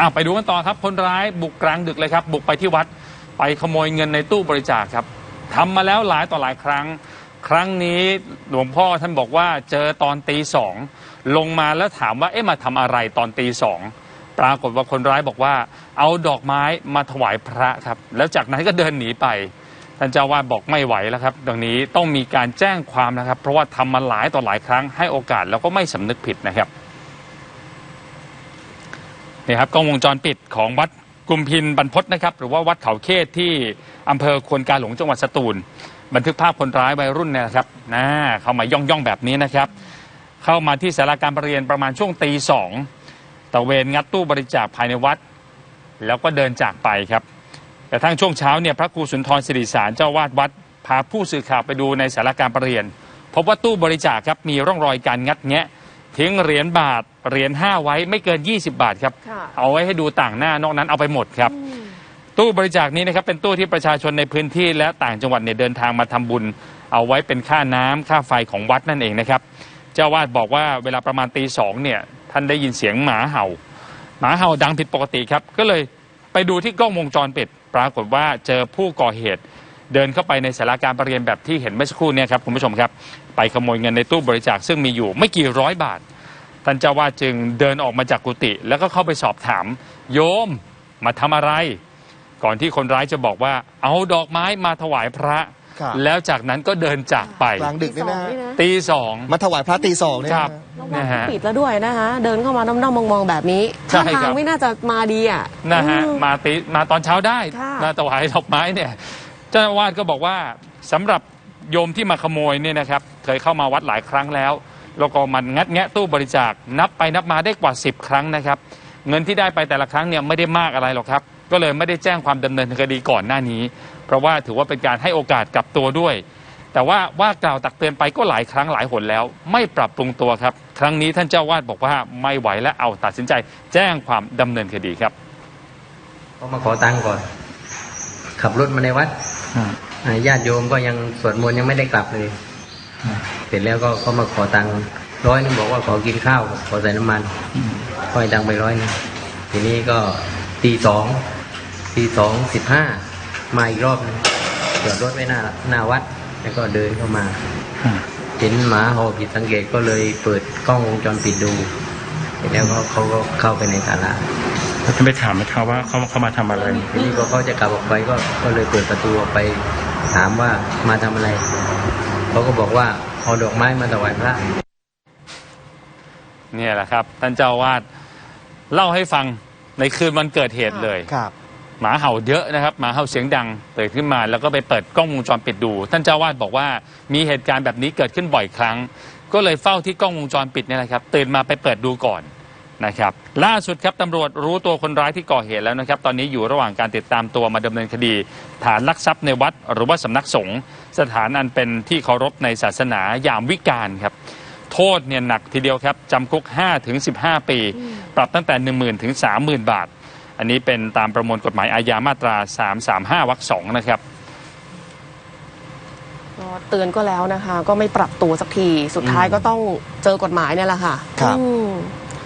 อะไปดูกันต่อครับคนร้ายบุกกลางดึกเลยครับ บุกไปที่วัดไปขโมยเงินในตู้บริจาคครับทำมาแล้วหลายต่อหลายครั้ง ครั้งนี้หลวงพ่อท่านบอกว่าเจอตอนตีสองลงมาแล้วถามว่าเอ๊ะมาทำอะไรตอนตีสองปรากฏว่าคนร้ายบอกว่า เอาดอกไม้มาถวายพระครับ แล้วจากนั้นก็เดินหนีไปท่านเจ้าวาดบอกไม่ไหวแล้วครับ ดังนี้ต้องมีการแจ้งความนะครับ เพราะว่าทำมาหลายต่อหลายครั้งให้โอกาสแล้วก็ไม่สำนึกผิดนะครับ นี่ครับกล้องวงจรปิดของวัดกุมพินบรรพตนะครับ หรือว่าวัดเขาเขตที่อำเภอควนกาหลงจังหวัดสตูล บันทึกภาพคนร้ายวัยรุ่นเนี่ยนะครับนะเข้ามาย่องย่องแบบนี้นะครับ เข้ามาที่สาราการประเรียนประมาณช่วงตีสองตะเวนงัดตู้บริจาคภายในวัด แล้วก็เดินจากไปครับกระทั่งช่วงเช้าเนี่ยพระครูสุนทรศิริสารเจ้าวาดวัด พาผู้สื่อข่าวไปดูในสาราการประเรียนพบว่าตู้บริจาคครับมีร่องรอยการงัดแงะ ทิ้งเหรียญบาทเหรียญห้าไว้ไม่เกิน 20 บาทครับ ค่ะ เอาไว้ให้ดูต่างหน้านอกนั้นเอาไปหมดครับ ตู้บริจาคนี้นะครับเป็นตู้ที่ประชาชนในพื้นที่และต่างจังหวัดเนี่ยเดินทางมาทำบุญ เอาไว้เป็นค่าน้ำค่าไฟของวัดนั่นเองนะครับ เจ้าวาดบอกว่าเวลาประมาณตีสองเนี่ยท่านได้ยินเสียงหมาเห่า หมาเห่าดังผิดปกติครับ ก็เลยไปดูที่กล้องวงจรปิด ปรากฏว่าเจอผู้ก่อเหตุ เดินเข้าไปในสาราการประเรียนแบบที่เห็นเมื่อสักครู่เนี่ยครับคุณผู้ชมครับ ไปขโมยเงินในตู้บริจาคซึ่งมีอยู่ไม่กี่ร้อยบาทท่านเจ้าวาดจึงเดินออกมาจากกุฏิแล้วก็เข้าไปสอบถาม โยมมาทำอะไร ก่อนที่คนร้ายจะบอกว่า เอาดอกไม้มาถวายพระ ครับ แล้วจากนั้นก็เดนจากไปกลางดึกนี่นะฮะตีสอง มาถวายพระตีสองเนี่ยคนะรับฮะแล้วนะวัดฮะปิดแล้วด้วยนะคะ เดินเข้ามาด้อมๆมองๆแบบนี้ใช่ท่าครัทางบ ไม่น่าจะมาดีอะนะฮะอืม มาตีมาตอนเช้าได้ค่ะ มาถวายดอกไม้เนี่ยเจ้าอาวาสก็บอกว่าสำหรับ โยมที่มาขโมยเนี่ยนะครับเคยเข้ามาวัดหลายครั้งแล้ว แล้วก็มันงัดแงะตู้บริจาคนับไปนับมาได้กว่า 10 ครั้งนะครับ เงินที่ได้ไปแต่ละครั้งเนี่ยไม่ได้มากอะไรหรอกครับ ก็เลยไม่ได้แจ้งความดำเนินคดีก่อนหน้านี้ เพราะว่าถือว่าเป็นการให้โอกาสกับตัวด้วย แต่ว่าว่ากล่าวตักเตือนไปก็หลายครั้งหลายหนแล้ว ไม่ปรับปรุงตัวครับ ครั้งนี้ท่านเจ้าวาดบอกว่าไม่ไหวและเอาตัดสินใจ แจ้งความดำเนินคดีครับก็มาขอตังค์ก่อน ขับรถมาในวัดอ่า ญาติโยมก็ยังสวดมนต์ยังไม่ได้กลับเลย เสร็จแล้วก็ก็มาขอตังค์ร้อยหนึงบอกว่าขอกินข้าว ขอใส่น้ำมันก็ให้ตังค์ไปร้อยหนึงทีนี้ก็ตีสองตีสองสิบห้ามาอีกรอบหนึงจอดรถไว้หน้าหน้าวัด แล้วก็เดินเข้ามาเห็นหมาเห่าผิดสังเกตก็เลยเปิดกล้องวงจรปิดดูเสร็จแล้วก็เขาก็เข้าไปในศาลาแล้วจะไปถามไหมครับว่าเขาเขามาทำอะไรทีนี้พอเขาจะกลับออกไปก็ก็เลยเปิดประตูออกไป ถามว่ามาทำอะไร เขาก็บอกว่าเอาดอกไม้มาถวายพระ เนี่ยแหละครับ ท่านเจ้าอาวาดเล่าให้ฟังในคืนวันเกิดเหตุเลย ครับ หมาเห่าเยอะนะครับหมาเห่าเสียงดังตื่นขึ้นมา แล้วก็ไปเปิดกล้องวงจรปิดดู ท่านเจ้าอาวาดบอกว่ามีเหตุการณ์แบบนี้เกิดขึ้นบ่อยครั้ง ก็เลยเฝ้าที่กล้องวงจรปิดเนี่ยแหละครับ ตื่นมาไปเปิดดูก่อน นะครับล่าสุดครับตำรวจรู้ตัวคนร้ายที่ก่อเหตุแล้วนะครับ ตอนนี้อยู่ระหว่างการติดตามตัวมาดำเนินคดี ฐานลักทรัพย์ในวัด หรือว่าสำนักสงฆ์สถานอันเป็นที่เคารพในศาสนายามวิกาลครับ โทษเนี่ยหนักทีเดียวครับจำคุก 5 ถึง 15 ปี ปรับตั้งแต่ 1 0,000 ถึง 30,000 บาท อันนี้เป็นตามประมวลกฎหมายอาญามาตรา 335 วรรคสองนะครับก็เตือนก็แล้วนะคะ ก็ไม่ปรับตัวสักทีสุดท้ายก็ต้องเจอกฎหมายเนี่ยแหละค่ะครับอืม